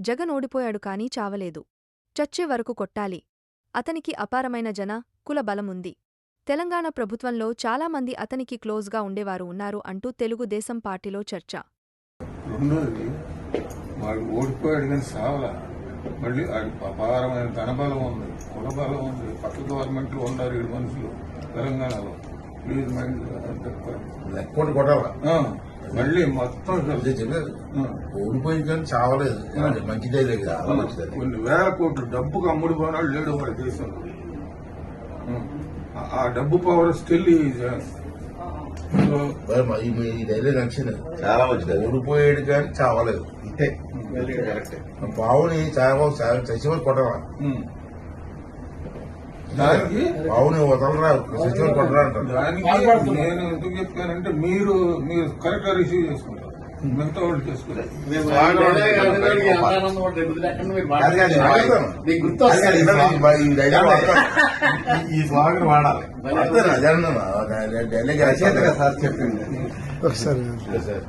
జగన్ ఓడిపోయాడు కానీ చావలేదు. చచ్చే వరకు కొట్టాలి. అతనికి అపారమైన జన కుల బలముంది. తెలంగాణ ప్రభుత్వంలో చాలామంది అతనికి క్లోజ్గా ఉండేవారు ఉన్నారు అంటూ తెలుగుదేశం పార్టీలో చర్చ. వాడు ఓడిపోయాడు కానీ సావలా మళ్ళీ అపారమైన ధనబలం ఉంది కులబలం ఉంది. పక్క గవర్నమెంట్లో ఉన్నారు ఏడు మనుషులు తెలంగాణలో. ప్లీజ్ మైండ్ లెక్కోటి కొట్టాల? ఆ, మళ్ళీ మొత్తం అదే చెప్పలేదు ఆ, ఓడిపోయి కానీ చావలేదు అది మంచిదే లేదు కొన్ని వేల కోట్లు డబ్బుకు అమ్ముడు పోనాడు లేడు వాడి దేశంలో. ఆ, డబ్బు పవర్ స్టిల్ ఈ- డైలాగ్ నచ్చింది చాలా మంచిది. ఓడిపోయాడు కానీ చావలేదు. కరెక్ట్ పావుని చావ చచ్చిపోయి కొట్టాల ఉమ్. దానికి వదలరా కొట్టరా దానికి నేను ఎందుకు చెప్పానంటే మీరు మీరు కరెక్ట్గా రిసీవ్ చేసుకుంటారు. మిగతా వాళ్ళు ఇవాళ ఈ- స్లోగన్ వాడాలి. అదే సార్ చెప్పింది. సరే.